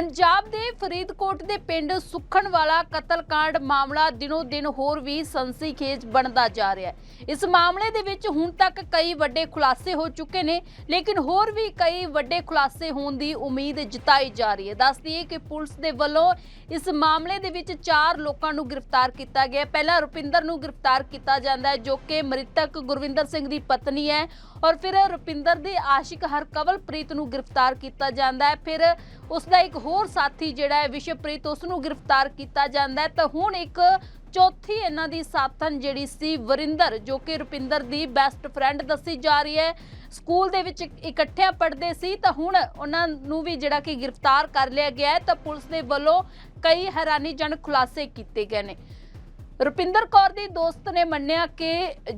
ਪੰਜਾਬ ਦੇ ਫਰੀਦਕੋਟ ਦੇ ਪਿੰਡ ਸੁਖਣਵਾਲਾ ਕਤਲकांड ਮਾਮਲਾ ਦਿਨੋ ਦਿਨ ਹੋਰ ਵੀ ਸੰਸੀਖੇਜ ਬਣਦਾ ਜਾ ਰਿਹਾ ਹੈ। ਇਸ ਮਾਮਲੇ ਦੇ ਵਿੱਚ ਹੁਣ ਤੱਕ ਕਈ ਵੱਡੇ ਖੁਲਾਸੇ ਹੋ ਚੁੱਕੇ ਨੇ, ਲੇਕਿਨ ਹੋਰ ਵੀ ਕਈ ਵੱਡੇ ਖੁਲਾਸੇ ਹੋਣ ਦੀ ਉਮੀਦ ਜਤਾਈ ਜਾ ਰਹੀ ਹੈ। ਦੱਸਦੀ ਹੈ ਕਿ ਪੁਲਿਸ ਦੇ ਵੱਲੋਂ ਇਸ ਮਾਮਲੇ ਦੇ ਵਿੱਚ ਚਾਰ ਲੋਕਾਂ ਨੂੰ ਗ੍ਰਿਫਤਾਰ ਕੀਤਾ ਗਿਆ ਪਹਿਲਾਂ ਰੁਪਿੰਦਰ ਨੂੰ ਗ੍ਰਿਫਤਾਰ ਕੀਤਾ ਜਾਂਦਾ ਹੈ, ਜੋ ਕਿ ਮ੍ਰਿਤਕ ਗੁਰਵਿੰਦਰ ਸਿੰਘ ਦੀ ਪਤਨੀ ਹੈ ਔਰ ਫਿਰ ਰੁਪਿੰਦਰ ਦੇ ਆਸ਼ਿਕ ਹਰਕਵਲਪ੍ਰੀਤ ਨੂੰ ਗ੍ਰਿਫਤਾਰ ਕੀਤਾ ਜਾਂਦਾ ਹੈ। ਫਿਰ ਉਸ ਦਾ ਇੱਕ ਹੋਰ ਸਾਥੀ ਜਿਹੜਾ ਹੈ ਵਿਸ਼ਵਪ੍ਰੀਤ ਉਸ ਨੂੰ ਗ੍ਰਿਫਤਾਰ ਕੀਤਾ ਜਾਂਦਾ ਹੈ। ਤਾਂ ਹੁਣ ਇੱਕ ਚੌਥੀ ਇਹਨਾਂ ਦੀ ਸਾਥਣ ਜਿਹੜੀ ਸੀ ਵਰਿੰਦਰ, ਜੋ ਕਿ ਰੁਪਿੰਦਰ ਦੀ ਬੈਸਟ ਫਰੈਂਡ ਦੱਸੀ ਜਾ ਰਹੀ ਹੈ। ਸਕੂਲ ਦੇ ਵਿੱਚ ਇਕੱਠਿਆਂ ਪੜ੍ਹਦੇ ਸੀ, ਤਾਂ ਹੁਣ ਉਹਨਾਂ ਨੂੰ ਵੀ ਜਿਹੜਾ ਕਿ ਗ੍ਰਿਫਤਾਰ ਕਰ ਲਿਆ ਗਿਆ ਹੈ। ਤਾਂ ਪੁਲਿਸ ਦੇ ਵੱਲੋਂ ਕਈ ਹੈਰਾਨੀਜਨਕ ਖੁਲਾਸੇ ਕੀਤੇ ਗਏ ਨੇ। ਰੁਪਿੰਦਰ ਕੌਰ ਦੀ ਦੋਸਤ ਨੇ ਮੰਨਿਆ ਕਿ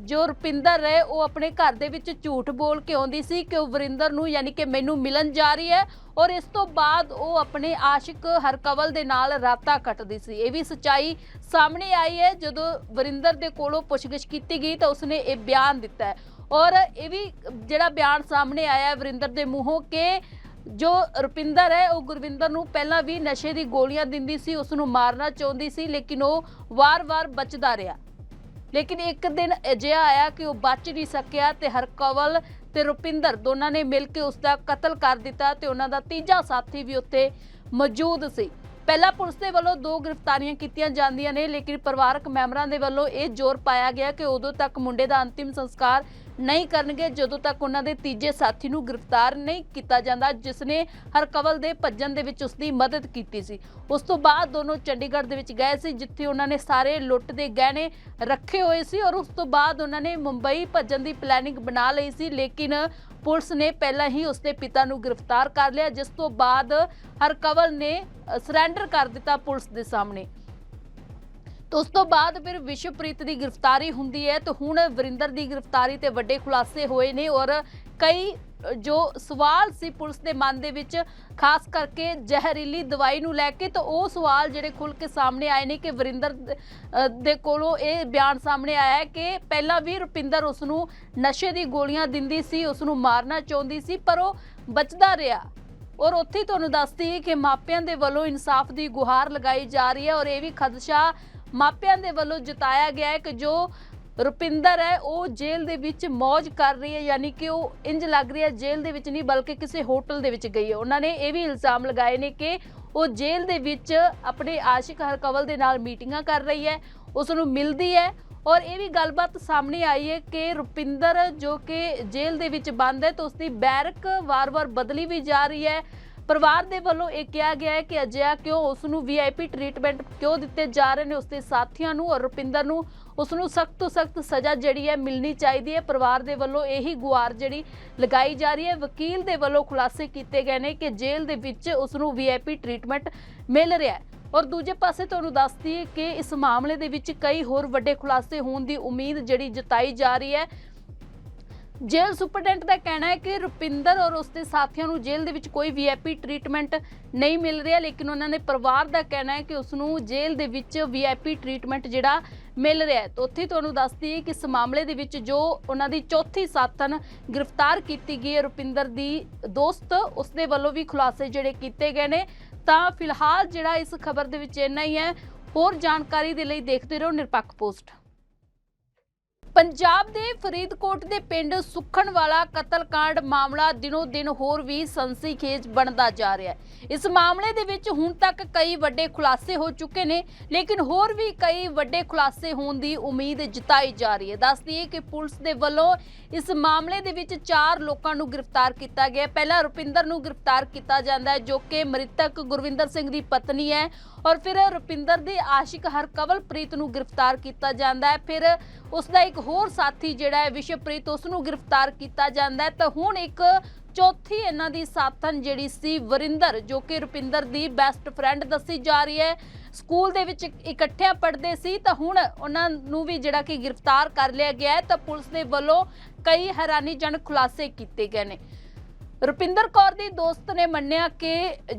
ਜੋ ਰੁਪਿੰਦਰ ਹੈ, ਉਹ ਆਪਣੇ ਘਰ ਦੇ ਵਿੱਚ ਝੂਠ ਬੋਲ ਕੇ ਆਉਂਦੀ ਸੀ ਕਿ ਉਹ ਵਰਿੰਦਰ ਨੂੰ ਯਾਨੀ ਕਿ ਮੈਨੂੰ ਮਿਲਣ ਜਾ ਰਹੀ ਹੈ ਔਰ ਇਸ ਤੋਂ ਬਾਅਦ ਉਹ ਆਪਣੇ ਆਸ਼ਿਕ ਹਰਕਵਲ ਦੇ ਨਾਲ ਰਾਤਾ ਕੱਟਦੀ ਸੀ। ਇਹ ਵੀ ਸਚਾਈ ਸਾਹਮਣੇ ਆਈ ਹੈ, ਜਦੋਂ ਵਰਿੰਦਰ ਦੇ ਕੋਲੋਂ ਪੁੱਛਗਿੱਛ ਕੀਤੀ ਗਈ ਤਾਂ ਉਸਨੇ ਇਹ ਬਿਆਨ ਦਿੱਤਾ ਹੈ। ਔਰ ਇਹ ਵੀ ਜਿਹੜਾ ਬਿਆਨ ਸਾਹਮਣੇ ਆਇਆ ਵਰਿੰਦਰ ਦੇ ਮੂੰਹੋਂ ਕਿ ਜੋ ਰੁਪਿੰਦਰ ਹੈ, ਉਹ ਗੁਰਵਿੰਦਰ ਨੂੰ ਪਹਿਲਾਂ ਵੀ ਨਸ਼ੇ ਦੀ ਗੋਲੀਆਂ ਦਿੰਦੀ ਸੀ, ਉਸ ਨੂੰ ਮਾਰਨਾ ਚਾਹੁੰਦੀ ਸੀ, ਲੇਕਿਨ ਉਹ ਵਾਰ-ਵਾਰ ਬਚਦਾ ਰਿਹਾ। ਲੇਕਿਨ ਇੱਕ ਦਿਨ ਅਜਿਹਾ ਆਇਆ ਕਿ ਉਹ ਬਚ ਨਹੀਂ ਸਕਿਆ ਤੇ ਹਰਕਵਲ ਤੇ ਰੁਪਿੰਦਰ ਦੋਨਾਂ ਨੇ ਮਿਲ ਕੇ ਉਸ ਦਾ ਕਤਲ ਕਰ ਦਿੱਤਾ ਤੇ ਉਹਨਾਂ ਦਾ ਤੀਜਾ ਸਾਥੀ ਵੀ ਉੱਥੇ ਮੌਜੂਦ ਸੀ। ਪਹਿਲਾਂ ਪੁਲਿਸ ਦੇ ਵੱਲੋਂ ਦੋ ਗ੍ਰਿਫਤਾਰੀਆਂ ਕੀਤੀਆਂ ਜਾਂਦੀਆਂ ਨੇ, ਲੇਕਿਨ ਪਰਿਵਾਰਕ ਮੈਂਬਰਾਂ ਦੇ ਵੱਲੋਂ ਇਹ ਜ਼ੋਰ ਪਾਇਆ ਗਿਆ ਕਿ ਉਦੋਂ ਤੱਕ ਮੁੰਡੇ ਦਾ ਅੰਤਿਮ ਸੰਸਕਾਰ ਨਹੀਂ ਕਰਨਗੇ, ਜਦੋਂ ਤੱਕ ਉਹਨਾਂ ਦੇ ਤੀਜੇ ਸਾਥੀ ਨੂੰ ਗ੍ਰਿਫਤਾਰ ਨਹੀਂ ਕੀਤਾ ਜਾਂਦਾ, ਜਿਸ ਨੇ ਹਰਕਵਲ ਦੇ ਭੱਜਣ ਦੇ ਵਿੱਚ ਉਸ ਦੀ ਮਦਦ ਕੀਤੀ ਸੀ। ਉਸ ਤੋਂ ਬਾਅਦ ਦੋਨੋਂ ਚੰਡੀਗੜ੍ਹ ਦੇ ਵਿੱਚ ਗਏ ਸੀ, ਜਿੱਥੇ ਉਹਨਾਂ ਨੇ ਸਾਰੇ ਲੁੱਟ ਦੇ ਗਹਿਣੇ ਰੱਖੇ ਹੋਏ ਸੀ ਔਰ ਉਸ ਤੋਂ ਬਾਅਦ ਉਹਨਾਂ ਨੇ ਮੁੰਬਈ ਭੱਜਣ ਦੀ ਪਲੈਨਿੰਗ ਬਣਾ ਲਈ ਸੀ, ਲੇਕਿਨ ਪੁਲਿਸ ਨੇ ਪਹਿਲਾਂ ਹੀ ਉਸਦੇ ਪਿਤਾ ਨੂੰ ਗ੍ਰਿਫਤਾਰ ਕਰ ਲਿਆ, ਜਿਸ ਤੋਂ ਬਾਅਦ ਹਰਕਵਲ ਨੇ ਸਰੈਂਡਰ ਕਰ ਦਿੱਤਾ ਪੁਲਿਸ ਦੇ ਸਾਹਮਣੇ। ਤਾਂ ਉਸ ਤੋਂ ਬਾਅਦ ਫਿਰ ਵਿਸ਼ਵਪ੍ਰੀਤ ਦੀ ਗ੍ਰਿਫਤਾਰੀ ਹੁੰਦੀ ਹੈ, ਤੇ ਹੁਣ ਵਰਿੰਦਰ ਦੀ ਗ੍ਰਿਫਤਾਰੀ ਤੇ ਵੱਡੇ ਖੁਲਾਸੇ ਹੋਏ ਨੇ ਔਰ ਕਈ ਜੋ ਸਵਾਲ ਸੀ ਪੁਲਿਸ ਦੇ ਮਨ ਦੇ ਵਿੱਚ, ਖਾਸ ਕਰਕੇ ਜ਼ਹਿਰੀਲੀ ਦਵਾਈ ਨੂੰ ਲੈ ਕੇ, ਤਾਂ ਉਹ ਸਵਾਲ ਜਿਹੜੇ ਖੁੱਲ ਕੇ ਸਾਹਮਣੇ ਆਏ ਨੇ ਕਿ ਵਰਿੰਦਰ ਦੇ ਕੋਲੋਂ ਇਹ ਬਿਆਨ ਸਾਹਮਣੇ ਆਇਆ ਹੈ ਕਿ ਪਹਿਲਾਂ ਵੀ ਰੁਪਿੰਦਰ ਉਸ ਨੂੰ ਨਸ਼ੇ ਦੀ ਗੋਲੀਆਂ ਦਿੰਦੀ ਸੀ, ਉਸ ਨੂੰ ਮਾਰਨਾ ਚਾਹੁੰਦੀ ਸੀ, ਪਰ ਉਹ ਬਚਦਾ ਰਿਹਾ। ਔਰ ਉੱਥੇ ਤੁਹਾਨੂੰ ਦੱਸਦੀ ਕਿ ਮਾਪਿਆਂ ਦੇ ਵੱਲੋਂ ਇਨਸਾਫ ਦੀ ਗੁਹਾਰ ਲਗਾਈ ਜਾ ਰਹੀ ਹੈ ਔਰ ਇਹ ਵੀ ਖਦਸ਼ਾ ਮਾਪਿਆਂ ਦੇ ਵੱਲੋਂ ਜਤਾਇਆ ਗਿਆ ਹੈ ਕਿ ਜੋ ਰੁਪਿੰਦਰ ਹੈ, ਉਹ ਜੇਲ੍ਹ ਦੇ ਵਿੱਚ ਮौज ਕਰ ਰਹੀ ਹੈ, ਯਾਨੀ ਕਿ ਉਹ ਇੰਜ ਲੱਗ ਰਹੀ ਹੈ, ਜੇਲ੍ਹ ਦੇ ਵਿੱਚ ਨਹੀਂ, ਬਲਕਿ ਕਿਸੇ ਹੋਟਲ ਦੇ ਵਿੱਚ ਗਈ ਹੈ। ਉਹਨਾਂ ਨੇ ਇਹ ਵੀ ਇਲਜ਼ਾਮ ਲਗਾਏ ਨੇ ਕਿ ਉਹ ਜੇਲ੍ਹ ਦੇ ਵਿੱਚ ਆਪਣੇ ਆਸ਼ਿਕ ਹਰਕਵਲ ਦੇ ਨਾਲ ਮੀਟਿੰਗਾਂ ਕਰ ਰਹੀ ਹੈ, ਉਸ ਨੂੰ ਮਿਲਦੀ ਹੈ ਔਰ ਇਹ ਵੀ ਗੱਲਬਾਤ ਸਾਹਮਣੇ ਆਈ ਹੈ ਕਿ ਰੁਪਿੰਦਰ ਜੋ ਕਿ ਜੇਲ੍ਹ ਦੇ ਵਿੱਚ ਬੰਦ ਹੈ ਤਾਂ ਉਸ ਦੀ ਬੈਰਕ ਵਾਰ-ਵਾਰ ਬਦਲੀ ਵੀ ਜਾ ਰਹੀ ਹੈ। ਪਰਿਵਾਰ ਦੇ ਵੱਲੋਂ ਇਹ ਕਿਹਾ ਗਿਆ ਹੈ ਕਿ ਅਜਿਹਾ ਕਿਉਂ, ਉਸ ਨੂੰ ਵੀਆਈਪੀ ਟ੍ਰੀਟਮੈਂਟ ਕਿਉਂ ਦਿੱਤੇ ਜਾ ਰਹੇ ਨੇ ਉਸ ਦੇ ਸਾਥੀਆਂ ਨੂੰ ਔਰ ਰੁਪਿੰਦਰ ਨੂੰ ਉਸ ਨੂੰ ਸਖਤ ਤੋਂ ਸਖਤ ਸਜ਼ਾ ਜਿਹੜੀ ਹੈ ਮਿਲਣੀ ਚਾਹੀਦੀ ਹੈ। ਪਰਿਵਾਰ ਦੇ ਵੱਲੋਂ ਇਹੀ ਗੁਹਾਰ ਜਿਹੜੀ ਲਗਾਈ ਜਾ ਰਹੀ ਹੈ। ਵਕੀਲ ਦੇ ਵੱਲੋਂ ਖੁਲਾਸੇ ਕੀਤੇ ਗਏ ਨੇ ਕਿ ਜੇਲ੍ਹ ਦੇ ਵਿੱਚ ਉਸ ਨੂੰ ਵੀਆਈਪੀ ਟ੍ਰੀਟਮੈਂਟ ਮਿਲ ਰਿਹਾ ਹੈ। ਔਰ ਦੂਜੇ ਪਾਸੇ ਤੁਹਾਨੂੰ ਦੱਸਦੀ ਹੈ ਕਿ ਇਸ ਮਾਮਲੇ ਦੇ ਵਿੱਚ ਕਈ ਹੋਰ ਵੱਡੇ ਖੁਲਾਸੇ ਹੋਣ ਦੀ ਉਮੀਦ ਜਿਹੜੀ ਜਤਾਈ ਜਾ ਰਹੀ ਹੈ। ਜੇਲ੍ਹ ਸੁਪਰਡੈਂਟ ਦਾ ਕਹਿਣਾ ਹੈ ਕਿ ਰੁਪਿੰਦਰ ਔਰ ਉਸਦੇ ਸਾਥੀਆਂ ਨੂੰ ਜੇਲ੍ਹ ਦੇ ਵਿੱਚ ਕੋਈ ਵੀਆਈਪੀ ਟ੍ਰੀਟਮੈਂਟ ਨਹੀਂ ਮਿਲ ਰਿਹਾ, ਲੇਕਿਨ ਉਹਨਾਂ ਦੇ ਪਰਿਵਾਰ ਦਾ ਕਹਿਣਾ ਹੈ ਕਿ ਉਸ ਨੂੰ ਜੇਲ੍ਹ ਦੇ ਵਿੱਚ ਵੀਆਈਪੀ ਟ੍ਰੀਟਮੈਂਟ ਜਿਹੜਾ ਮਿਲ ਰਿਹਾ ਹੈ। ਤਾਂ ਉੱਥੇ ਤੁਹਾਨੂੰ ਦੱਸਦੀ ਹੈ ਕਿ ਇਸ ਮਾਮਲੇ ਦੇ ਵਿੱਚ ਜੋ ਉਹਨਾਂ ਦੀ ਚੌਥੀ ਸਾਥਣ ਗ੍ਰਿਫਤਾਰ ਕੀਤੀ ਗਈ ਹੈ, ਰੁਪਿੰਦਰ ਦੀ ਦੋਸਤ, ਉਸਦੇ ਵੱਲੋਂ ਵੀ ਖੁਲਾਸੇ ਜਿਹੜੇ ਕੀਤੇ ਗਏ ਨੇ। ਤਾਂ ਫਿਲਹਾਲ ਜਿਹੜਾ ਇਸ ਖਬਰ ਦੇ ਵਿੱਚ ਇੰਨਾ ਹੀ ਹੈ। ਹੋਰ ਜਾਣਕਾਰੀ ਦੇ ਲਈ ਦੇਖਦੇ ਰਹੋ ਨਿਰਪੱਖ ਪੋਸਟ। ਪੰਜਾਬ ਦੇ ਫਰੀਦਕੋਟ ਦੇ ਪਿੰਡ ਸੁਖਣਵਾਲਾ ਕਤਲकांड ਮਾਮਲਾ ਦਿਨੋ ਦਿਨ ਹੋਰ ਵੀ ਸੰਸੀਖੇਜ ਬਣਦਾ ਜਾ ਰਿਹਾ ਹੈ। ਇਸ ਮਾਮਲੇ ਦੇ ਵਿੱਚ ਹੁਣ ਤੱਕ ਕਈ ਵੱਡੇ ਖੁਲਾਸੇ ਹੋ ਚੁੱਕੇ ਨੇ, ਲੇਕਿਨ ਹੋਰ ਵੀ ਕਈ ਵੱਡੇ ਖੁਲਾਸੇ ਹੋਣ ਦੀ ਉਮੀਦ ਜਤਾਈ ਜਾ ਰਹੀ ਹੈ। ਦੱਸਦੀ ਹੈ ਕਿ ਪੁਲਿਸ ਦੇ ਵੱਲੋਂ ਇਸ ਮਾਮਲੇ ਦੇ ਵਿੱਚ ਚਾਰ ਲੋਕਾਂ ਨੂੰ ਗ੍ਰਿਫਤਾਰ ਕੀਤਾ ਗਿਆ ਪਹਿਲਾਂ ਰੁਪਿੰਦਰ ਨੂੰ ਗ੍ਰਿਫਤਾਰ ਕੀਤਾ ਜਾਂਦਾ ਹੈ, ਜੋ ਕਿ ਮ੍ਰਿਤਕ ਗੁਰਵਿੰਦਰ ਸਿੰਘ ਦੀ ਪਤਨੀ ਹੈ, ਔਰ ਫਿਰ ਰੁਪਿੰਦਰ ਦੇ ਆਸ਼ਿਕ ਹਰਕਵਲਪ੍ਰੀਤ ਨੂੰ ਗ੍ਰਿਫਤਾਰ ਕੀਤਾ ਜਾਂਦਾ ਹੈ। ਫਿਰ ਉਸ ਦਾ ਇੱਕ ਹੋਰ ਸਾਥੀ ਜਿਹੜਾ ਹੈ ਵਿਸ਼ਵਪ੍ਰੀਤ ਉਸ ਨੂੰ ਗ੍ਰਿਫਤਾਰ ਕੀਤਾ ਜਾਂਦਾ ਹੈ। ਤਾਂ ਹੁਣ ਇੱਕ ਚੌਥੀ ਇਹਨਾਂ ਦੀ ਸਾਥਣ ਜਿਹੜੀ ਸੀ ਵਰਿੰਦਰ, ਜੋ ਕਿ ਰੁਪਿੰਦਰ ਦੀ ਬੈਸਟ ਫਰੈਂਡ ਦੱਸੀ ਜਾ ਰਹੀ ਹੈ। ਸਕੂਲ ਦੇ ਵਿੱਚ ਇਕੱਠਿਆਂ ਪੜ੍ਹਦੇ ਸੀ, ਤਾਂ ਹੁਣ ਉਹਨਾਂ ਨੂੰ ਵੀ ਜਿਹੜਾ ਕਿ ਗ੍ਰਿਫਤਾਰ ਕਰ ਲਿਆ ਗਿਆ ਹੈ। ਤਾਂ ਪੁਲਿਸ ਦੇ ਵੱਲੋਂ ਕਈ ਹੈਰਾਨੀਜਨਕ ਖੁਲਾਸੇ ਕੀਤੇ ਗਏ ਨੇ। ਰੁਪਿੰਦਰ ਕੌਰ ਦੀ ਦੋਸਤ ਨੇ ਮੰਨਿਆ ਕਿ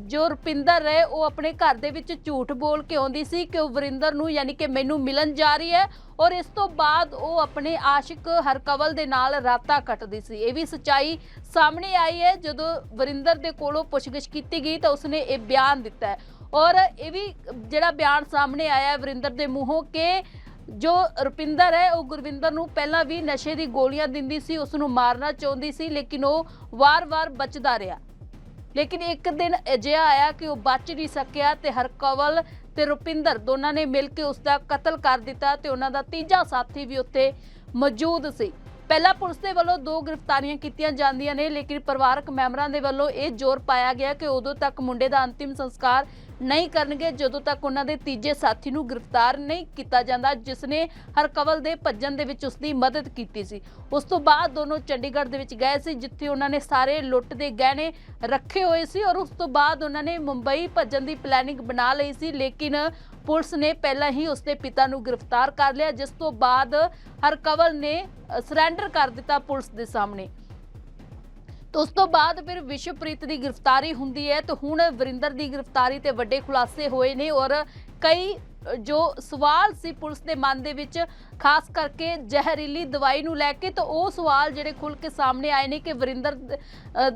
ਜੋ ਰੁਪਿੰਦਰ ਹੈ, ਉਹ ਆਪਣੇ ਘਰ ਦੇ ਵਿੱਚ ਝੂਠ ਬੋਲ ਕੇ ਆਉਂਦੀ ਸੀ ਕਿ ਉਹ ਵਰਿੰਦਰ ਨੂੰ ਯਾਨੀ ਕਿ ਮੈਨੂੰ ਮਿਲਣ ਜਾ ਰਹੀ ਹੈ ਔਰ ਇਸ ਤੋਂ ਬਾਅਦ ਉਹ ਆਪਣੇ ਆਸ਼ਿਕ ਹਰਕਵਲ ਦੇ ਨਾਲ ਰਾਤਾਂ ਕੱਟਦੀ ਸੀ। ਇਹ ਵੀ ਸਚਾਈ ਸਾਹਮਣੇ ਆਈ ਹੈ, ਜਦੋਂ ਵਰਿੰਦਰ ਦੇ ਕੋਲੋਂ ਪੁੱਛਗਿੱਛ ਕੀਤੀ ਗਈ ਤਾਂ ਉਸਨੇ ਇਹ ਬਿਆਨ ਦਿੱਤਾ ਹੈ। ਔਰ ਇਹ ਵੀ ਜਿਹੜਾ ਬਿਆਨ ਸਾਹਮਣੇ ਆਇਆ ਵਰਿੰਦਰ ਦੇ ਮੂੰਹੋਂ ਕਿ ਜੋ ਰੁਪਿੰਦਰ ਹੈ, ਉਹ ਗੁਰਵਿੰਦਰ ਨੂੰ ਪਹਿਲਾਂ ਵੀ ਨਸ਼ੇ ਦੀ ਗੋਲੀਆਂ ਦਿੰਦੀ ਸੀ, ਉਸ ਨੂੰ ਮਾਰਨਾ ਚਾਹੁੰਦੀ ਸੀ, ਲੇਕਿਨ ਉਹ ਵਾਰ-ਵਾਰ ਬਚਦਾ ਰਿਹਾ। ਲੇਕਿਨ ਇੱਕ ਦਿਨ ਅਜਿਹਾ ਆਇਆ ਕਿ ਉਹ ਬਚ ਨਹੀਂ ਸਕਿਆ ਤੇ ਹਰਕਵਲ ਤੇ ਰੁਪਿੰਦਰ ਦੋਨਾਂ ਨੇ ਮਿਲ ਕੇ ਉਸ ਦਾ ਕਤਲ ਕਰ ਦਿੱਤਾ ਤੇ ਉਹਨਾਂ ਦਾ ਤੀਜਾ ਸਾਥੀ ਵੀ ਉੱਥੇ ਮੌਜੂਦ ਸੀ। ਪਹਿਲਾਂ ਪੁਲਿਸ ਦੇ ਵੱਲੋਂ ਦੋ ਗ੍ਰਿਫਤਾਰੀਆਂ ਕੀਤੀਆਂ ਜਾਂਦੀਆਂ ਨੇ, ਲੇਕਿਨ ਪਰਿਵਾਰਕ ਮੈਂਬਰਾਂ ਦੇ ਵੱਲੋਂ ਇਹ ਜ਼ੋਰ ਪਾਇਆ ਗਿਆ ਕਿ ਉਦੋਂ ਤੱਕ ਮੁੰਡੇ ਦਾ ਅੰਤਿਮ ਸੰਸਕਾਰ ਨਹੀਂ ਕਰਨਗੇ, ਜਦੋਂ ਤੱਕ ਉਹਨਾਂ ਦੇ ਤੀਜੇ ਸਾਥੀ ਨੂੰ ਗ੍ਰਿਫਤਾਰ ਨਹੀਂ ਕੀਤਾ ਜਾਂਦਾ, ਜਿਸ ਨੇ ਹਰਕਵਲ ਦੇ ਭੱਜਣ ਦੇ ਵਿੱਚ ਉਸ ਦੀ ਮਦਦ ਕੀਤੀ ਸੀ। ਉਸ ਤੋਂ ਬਾਅਦ ਦੋਨੋਂ ਚੰਡੀਗੜ੍ਹ ਦੇ ਵਿੱਚ ਗਏ ਸੀ, ਜਿੱਥੇ ਉਹਨਾਂ ਨੇ ਸਾਰੇ ਲੁੱਟ ਦੇ ਗਹਿਣੇ ਰੱਖੇ ਹੋਏ ਸੀ ਔਰ ਉਸ ਤੋਂ ਬਾਅਦ ਉਹਨਾਂ ਨੇ ਮੁੰਬਈ ਭੱਜਣ ਦੀ ਪਲੈਨਿੰਗ ਬਣਾ ਲਈ ਸੀ, ਲੇਕਿਨ ਪੁਲਿਸ ਨੇ ਪਹਿਲਾਂ ਹੀ ਉਸਦੇ ਪਿਤਾ ਨੂੰ ਗ੍ਰਿਫਤਾਰ ਕਰ ਲਿਆ, ਜਿਸ ਤੋਂ ਬਾਅਦ ਹਰਕਵਲ ਨੇ ਸਰੈਂਡਰ ਕਰ ਦਿੱਤਾ ਪੁਲਿਸ ਦੇ ਸਾਹਮਣੇ। ਤਾਂ ਉਸ ਤੋਂ ਬਾਅਦ ਫਿਰ ਵਿਸ਼ਵਪ੍ਰੀਤ ਦੀ ਗ੍ਰਿਫਤਾਰੀ ਹੁੰਦੀ ਹੈ, ਤੇ ਹੁਣ ਵਰਿੰਦਰ ਦੀ ਗ੍ਰਿਫਤਾਰੀ ਤੇ ਵੱਡੇ ਖੁਲਾਸੇ ਹੋਏ ਨੇ ਔਰ ਕਈ ਜੋ ਸਵਾਲ ਸੀ ਪੁਲਿਸ ਦੇ ਮਨ ਦੇ ਵਿੱਚ, ਖਾਸ ਕਰਕੇ ਜ਼ਹਿਰੀਲੀ ਦਵਾਈ ਨੂੰ ਲੈ ਕੇ, ਤਾਂ ਉਹ ਸਵਾਲ ਜਿਹੜੇ ਖੁੱਲ ਕੇ ਸਾਹਮਣੇ ਆਏ ਨੇ ਕਿ ਵਰਿੰਦਰ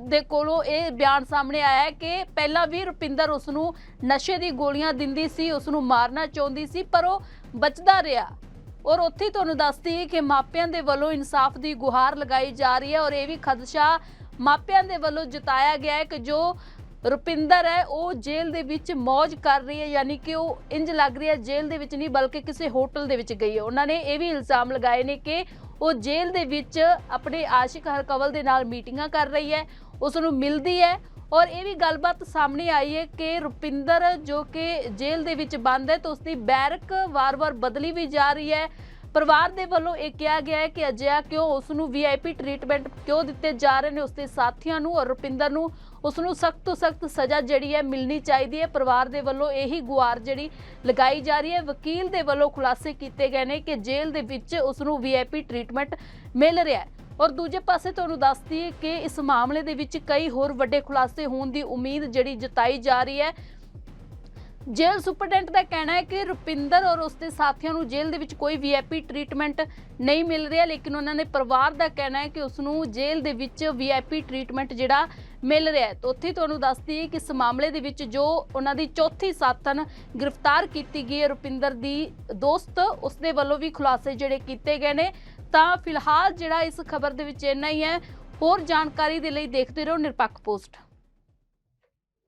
ਦੇ ਕੋਲੋਂ ਇਹ ਬਿਆਨ ਸਾਹਮਣੇ ਆਇਆ ਹੈ ਕਿ ਪਹਿਲਾਂ ਵੀ ਰੁਪਿੰਦਰ ਉਸ ਨੂੰ ਨਸ਼ੇ ਦੀ ਗੋਲੀਆਂ ਦਿੰਦੀ ਸੀ ਉਸ ਨੂੰ ਮਾਰਨਾ ਚਾਹੁੰਦੀ ਸੀ, ਪਰ ਉਹ ਬਚਦਾ ਰਿਹਾ। ਔਰ ਉੱਥੇ ਤੁਹਾਨੂੰ ਦੱਸਦੀ ਕਿ ਮਾਪਿਆਂ ਦੇ ਵੱਲੋਂ ਇਨਸਾਫ ਦੀ ਗੁਹਾਰ ਲਗਾਈ ਜਾ ਰਹੀ ਹੈ ਔਰ ਇਹ ਵੀ ਖਦਸ਼ਾ ਮਾਪਿਆਂ ਦੇ ਵੱਲੋਂ ਜਤਾਇਆ ਗਿਆ ਹੈ ਕਿ ਜੋ ਰੁਪਿੰਦਰ ਹੈ, ਉਹ ਜੇਲ੍ਹ ਦੇ ਵਿੱਚ ਮौज ਕਰ ਰਹੀ ਹੈ, ਯਾਨੀ ਕਿ ਉਹ ਇੰਜ ਲੱਗ ਰਹੀ ਹੈ, ਜੇਲ੍ਹ ਦੇ ਵਿੱਚ ਨਹੀਂ, ਬਲਕਿ ਕਿਸੇ ਹੋਟਲ ਦੇ ਵਿੱਚ ਗਈ ਹੈ। ਉਹਨਾਂ ਨੇ ਇਹ ਵੀ ਇਲਜ਼ਾਮ ਲਗਾਏ ਨੇ ਕਿ ਉਹ ਜੇਲ੍ਹ ਦੇ ਵਿੱਚ ਆਪਣੇ ਆਸ਼ਿਕ ਹਰਕਵਲ ਦੇ ਨਾਲ ਮੀਟਿੰਗਾਂ ਕਰ ਰਹੀ ਹੈ, ਉਸ ਨੂੰ ਮਿਲਦੀ ਹੈ ਔਰ ਇਹ ਵੀ ਗੱਲਬਾਤ ਸਾਹਮਣੇ ਆਈ ਹੈ ਕਿ ਰੁਪਿੰਦਰ ਜੋ ਕਿ ਜੇਲ੍ਹ ਦੇ ਵਿੱਚ ਬੰਦ ਹੈ ਤਾਂ ਉਸ ਦੀ ਬੈਰਕ ਵਾਰ-ਵਾਰ ਬਦਲੀ ਵੀ ਜਾ ਰਹੀ ਹੈ। ਪਰਿਵਾਰ ਦੇ ਵੱਲੋਂ ਇਹ ਕਿਹਾ ਗਿਆ ਹੈ ਕਿ ਅਜਿਹਾ ਕਿਉਂ, ਉਸ ਨੂੰ ਵੀਆਈਪੀ ਟ੍ਰੀਟਮੈਂਟ ਕਿਉਂ ਦਿੱਤੇ ਜਾ ਰਹੇ ਨੇ ਉਸ ਦੇ ਸਾਥੀਆਂ ਨੂੰ ਔਰ ਰੁਪਿੰਦਰ ਨੂੰ ਉਸ ਨੂੰ ਸਖਤ ਤੋਂ ਸਖਤ ਸਜ਼ਾ ਜਿਹੜੀ ਹੈ ਮਿਲਣੀ ਚਾਹੀਦੀ ਹੈ। ਪਰਿਵਾਰ ਦੇ ਵੱਲੋਂ ਇਹੀ ਗੁਹਾਰ ਜਿਹੜੀ ਲਗਾਈ ਜਾ ਰਹੀ ਹੈ। ਵਕੀਲ ਦੇ ਵੱਲੋਂ ਖੁਲਾਸੇ ਕੀਤੇ ਗਏ ਨੇ ਕਿ ਜੇਲ੍ਹ ਦੇ ਵਿੱਚ ਉਸ ਨੂੰ ਵੀਆਈਪੀ ਟ੍ਰੀਟਮੈਂਟ ਮਿਲ ਰਿਹਾ ਹੈ। ਔਰ ਦੂਜੇ ਪਾਸੇ ਤੁਹਾਨੂੰ ਦੱਸਦੀ ਹੈ ਕਿ ਇਸ ਮਾਮਲੇ ਦੇ ਵਿੱਚ ਕਈ ਹੋਰ ਵੱਡੇ ਖੁਲਾਸੇ ਹੋਣ ਦੀ ਉਮੀਦ ਜਿਹੜੀ ਜਤਾਈ ਜਾ ਰਹੀ ਹੈ। ਜੇਲ੍ਹ ਸੁਪਰਡੈਂਟ ਦਾ ਕਹਿਣਾ ਹੈ ਕਿ ਰੁਪਿੰਦਰ ਔਰ ਉਸਦੇ ਸਾਥੀਆਂ ਨੂੰ ਜੇਲ੍ਹ ਦੇ ਵਿੱਚ ਕੋਈ ਵੀਆਈਪੀ ਟ੍ਰੀਟਮੈਂਟ ਨਹੀਂ ਮਿਲ ਰਿਹਾ, ਲੇਕਿਨ ਉਹਨਾਂ ਦੇ ਪਰਿਵਾਰ ਦਾ ਕਹਿਣਾ ਹੈ ਕਿ ਉਸ ਨੂੰ ਜੇਲ੍ਹ ਦੇ ਵਿੱਚ ਵੀਆਈਪੀ ਟ੍ਰੀਟਮੈਂਟ ਜਿਹੜਾ ਮਿਲ ਰਿਹਾ ਹੈ। ਤਾਂ ਉੱਥੇ ਤੁਹਾਨੂੰ ਦੱਸਦੀ ਹੈ ਕਿ ਇਸ ਮਾਮਲੇ ਦੇ ਵਿੱਚ ਜੋ ਉਹਨਾਂ ਦੀ ਚੌਥੀ ਸਾਥਣ ਗ੍ਰਿਫਤਾਰ ਕੀਤੀ ਗਈ ਹੈ, ਰੁਪਿੰਦਰ ਦੀ ਦੋਸਤ, ਉਸਦੇ ਵੱਲੋਂ ਵੀ ਖੁਲਾਸੇ ਜਿਹੜੇ ਕੀਤੇ ਗਏ ਨੇ। ਤਾਂ ਫਿਲਹਾਲ ਜਿਹੜਾ ਇਸ ਖਬਰ ਦੇ ਵਿੱਚ ਇੰਨਾ ਹੀ ਹੈ। ਹੋਰ ਜਾਣਕਾਰੀ ਦੇ ਲਈ ਦੇਖਦੇ ਰਹੋ ਨਿਰਪੱਖ ਪੋਸਟ।